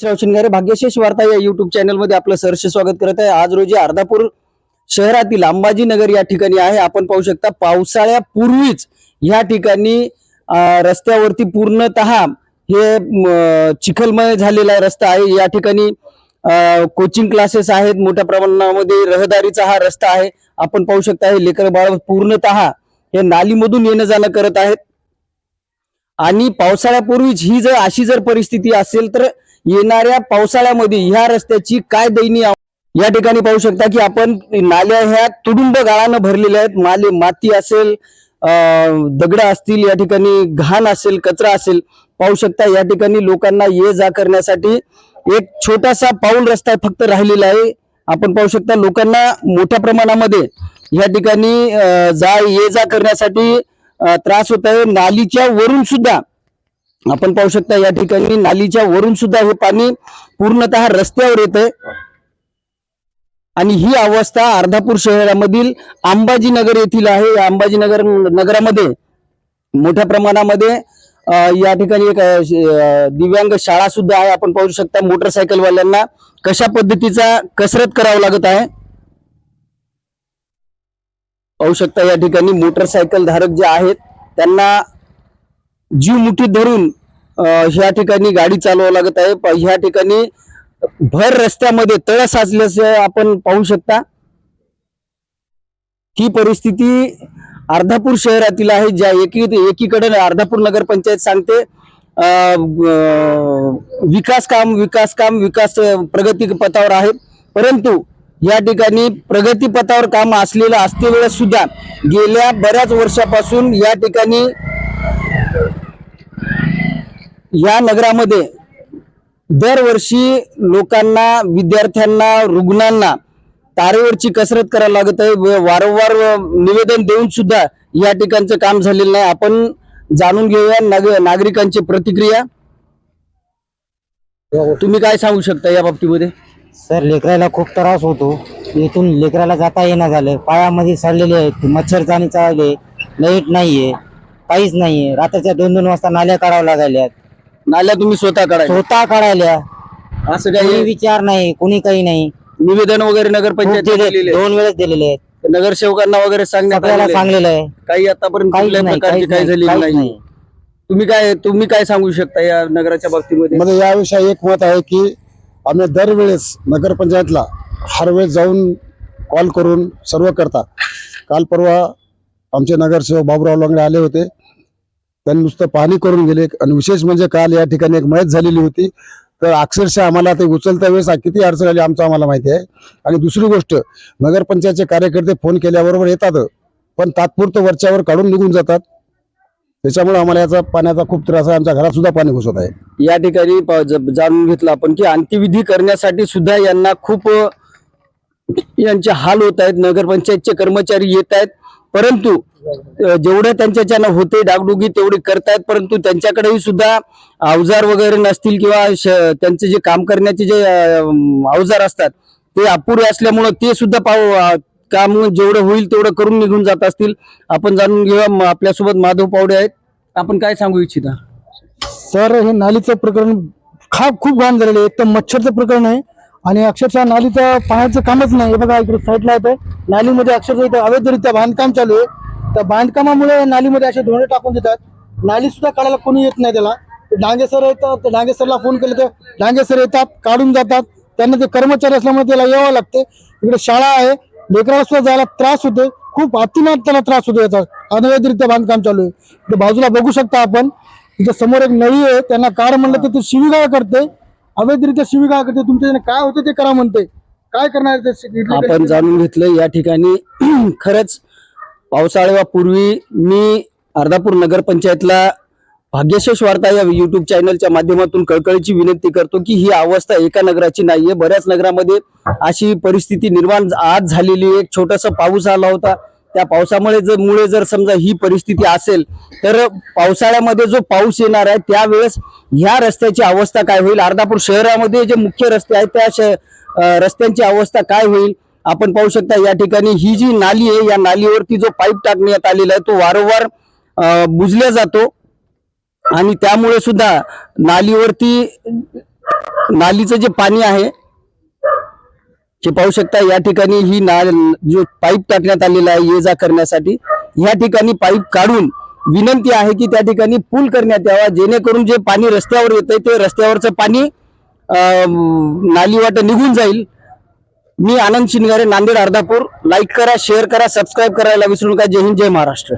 शिंगारे भाग्यशेष वार्ता या युट्यूब चॅनलमध्ये आपलं सहर्ष स्वागत करत आहे. आज रोजी अर्धापूर शहरातील अंबाजी नगर या ठिकाणी आहे. आपण पाहू शकता पावसाळ्यापूर्वीच या ठिकाणी रस्त्यावरती पूर्णत हे चिखलमय झालेला रस्ता आहे. या ठिकाणी कोचिंग क्लासेस आहेत. मोठ्या प्रमाणामध्ये रहदारीचा हा रस्ता आहे. आपण पाहू शकता हे लेकर बाळ पूर्णत हे नालीमधून येणं जाणं करत आहेत. आणि पावसाळ्यापूर्वीच ही जर अशी जर परिस्थिती असेल तर येणाऱ्या पावसाळ्यामध्ये ह्या रस्त्याची काय दयनीय या ठिकाणी पाहू शकता की आपण नाल्या ह्या तुडुंब गाळानं भरलेल्या आहेत. माले माती असेल दगड असतील या ठिकाणी घाण असेल कचरा असेल पाहू शकता या ठिकाणी लोकांना ये जा करण्यासाठी एक छोटासा पाऊल रस्ता फक्त राहिलेला आहे. आपण पाहू शकता लोकांना मोठ्या प्रमाणामध्ये या ठिकाणी जा ये जा करण्यासाठी त्रास होत आहे. नालीच्या वरून सुद्धा आपण पाहू शकता या ठिकाणी नालीच्या वरून सुद्धा हे पाणी पूर्णतः रस्त्यावर येत आहे आणि ही अवस्था अर्धापूर शहरामधील अंबाजीनगर येथील आहे. या अंबाजीनगर नगरामध्ये मोठ्या प्रमाणामध्ये या ठिकाणी एक दिव्यांग शाळा सुद्धा आहे. आपण पाहू शकता मोटरसायकलवाल्यांना कशा पद्धतीचा कसरत करावं लागत आहे. पाहू शकता या ठिकाणी मोटरसायकल धारक जे आहेत त्यांना जीव मुठी धरून ह्या ठिकाणी गाडी चालवावं लागत आहे. ह्या ठिकाणी भर रस्त्यामध्ये तळ साचल्याचे आपण पाहू शकता. ही परिस्थिती अर्धापूर शहरातील आहे ज्या एकी एकीकडे अर्धापूर नगरपंचायत सांगते. विकास काम विकास काम विकास प्रगती पथावर आहे. परंतु या ठिकाणी प्रगतीपथावर काम असलेलं असते वेळेस सुद्धा गेल्या बऱ्याच वर्षापासून या ठिकाणी या नगरामध्ये दरवर्षी लोकांना विद्यार्थ्यांना रुग्णांना तारेवरची कसरत करायला लागत आहे. व- वारंवार निवेदन देऊन सुद्धा या ठिकाणचं काम झालेलं नाही. आपण जाणून घेऊया नाग नागरिकांची प्रतिक्रिया. तुम्ही काय सांगू शकता या बाबतीमध्ये? सर लेकराला खूप त्रास होतो. इथून लेकराला जाता येणं झालं. पायामध्ये सडलेले आहेत. मच्छरदाणी चालले लाइट नाहीये. काहीच नाहीये. रात्रीच्या दोन दोन वाजता नाल्या काढाव्या लागल्यात नाल्या तुम्ही स्वतः काढायला? स्वतः काढायल्या असं कोणी काही विचार नाही कोणी काही नाही. निवेदन वगैरे खूप नगरपंचायत दिले दिलेले दोन वेळेस दिलेले आहेत. नगरसेवकांना वगैरे सांगण्यात सगळ्याला आलेलं आहे. सांगलेलं आहे. काही आतापर्यंत काहीच नाही प्रकारची काहीच काही नाही झालेली काहीच नाही. नाही. तुम्ही काय तुम्ही काय सांगू शकता या नगराच्या बाबतीमध्ये? मध्ये याविषयी एक मत आहे की आम्ही दरवेळेस नगरपंचायतला हर वेळेस जाऊन कॉल करून सर्व करता. काल परवा आमचे नगरसेवक बाबूराव लोंगडे आले होते. त्यांनी नुसतं पाहणी करून गेले. आणि विशेष म्हणजे काल या ठिकाणी एक मयत झालेली होती. तर अक्षरशः आम्हाला ते उचलता वेळेस किती अडचण आली आमचं आम्हाला माहिती आहे. आणि दुसरी गोष्ट नगरपंचायतचे कार्यकर्ते फोन केल्याबरोबर येतात. पण तात्पुरतं वरच्यावर काढून निघून जातात. त्याच्यामुळे आम्हाला याचा पाण्याचा खूप त्रास आहे. आमच्या घरात सुद्धा पाणी घुसत आहे. या ठिकाणी जाणून घेतलं आपण की अंत्यविधी करण्यासाठी सुद्धा यांना खूप यांचे हाल होत आहेत. नगरपंचायतचे कर्मचारी येत आहेत. परंतु जेवढं त्यांच्याच्यानं होते डागडुगी तेवढी करतायत परंतु त्यांच्याकडेही सुद्धा अवजार वगैरे नसतील किंवा श- त्यांचे जे काम करण्याचे जे अवजार असतात ते अपुरे असल्यामुळं ते सुद्धा पाव काम जेवढं होईल तेवढं करून निघून जात असतील. आपण जाणून घेऊया आपल्यासोबत माधव पावडे आहेत. आपण काय सांगू इच्छिता? सर हे नालीचं प्रकरण खा खूप घाण झालेलं आहे. एक तर मच्छरचं प्रकरण आहे. आणि अक्षरशः नालीचं पाण्याचं कामच नाही. हे बघा इकडे साईडला येतं नालीमध्ये अक्षरशः इथं अवैधरित्या बांधकाम चालू आहे. तर बांधकामामुळे नालीमध्ये असे धोणे टाकून देतात. नाली सुद्धा काढायला कोणी येत नाही त्याला. डांगेसर डांगे सर येतात तर डांगे सरला फोन केले तर डांगे सर येतात काढून जातात. त्यांना ते कर्मचारी असल्यामुळे त्याला यावं लागते. इकडे शाळा आहे. लेकराला सुद्धा जायला त्रास होते खूप अतिनात त्याला त्रास होतो याचा. अनवैधरित्या बांधकाम चालू आहे. बाजूला बघू शकता आपण. तिथं समोर एक नळी आहे. त्यांना कार म्हणलं तर ते शिवीगाळ करते. अवैधरित्या शिवीगाळ करते? तुमच्या काय होते ते करा म्हणते. काय करणार आपण जाणून घेतलं या ठिकाणी. खरंच पावसाळ्यापूर्वी मी अर्धापूर नगरपंचायतला भाग्यशेष वार्ता या युट्यूब चॅनलच्या माध्यमातून कळकळीची विनंती करतो की ही अवस्था एका नगराची नाहीये. बऱ्याच नगरामध्ये अशी परिस्थिती निर्माण आज झालेली एक छोटासा पाऊस आला होता. त्या पावसामुळे जर मुळे जर समजा ही परिस्थिती असेल तर पावसाळ्यामध्ये जो पाऊस येणार आहे त्यावेळेस ह्या रस्त्याची अवस्था काय होईल? अर्धापूर शहरामध्ये जे मुख्य रस्ते आहेत त्या श- रस्त्यांची अवस्था काय होईल? आपण पाहू शकता या ठिकाणी ही जी नाली आहे या नालीवरती जो पाईप टाकण्यात आलेला आहे तो वारंवार बुजल्या जातो. आणि त्यामुळे सुद्धा नालीवरती नालीचं जे पाणी आहे हे पाहू शकता या ठिकाणी ही ना जो पाईप टाकण्यात आलेला आहे ये जा करण्यासाठी या ठिकाणी पाईप काढून विनंती आहे की त्या ठिकाणी पूल करण्यात यावा जेणेकरून जे पाणी रस्त्यावर येतंय ते रस्त्यावरचं पाणी नाली वाट निघून जाईल. मी आनंद शिंगारे नांदेड अर्धापूर. लाईक करा शेअर करा सबस्क्राईब करायला विसरू नका. जय हिंद जय महाराष्ट्र.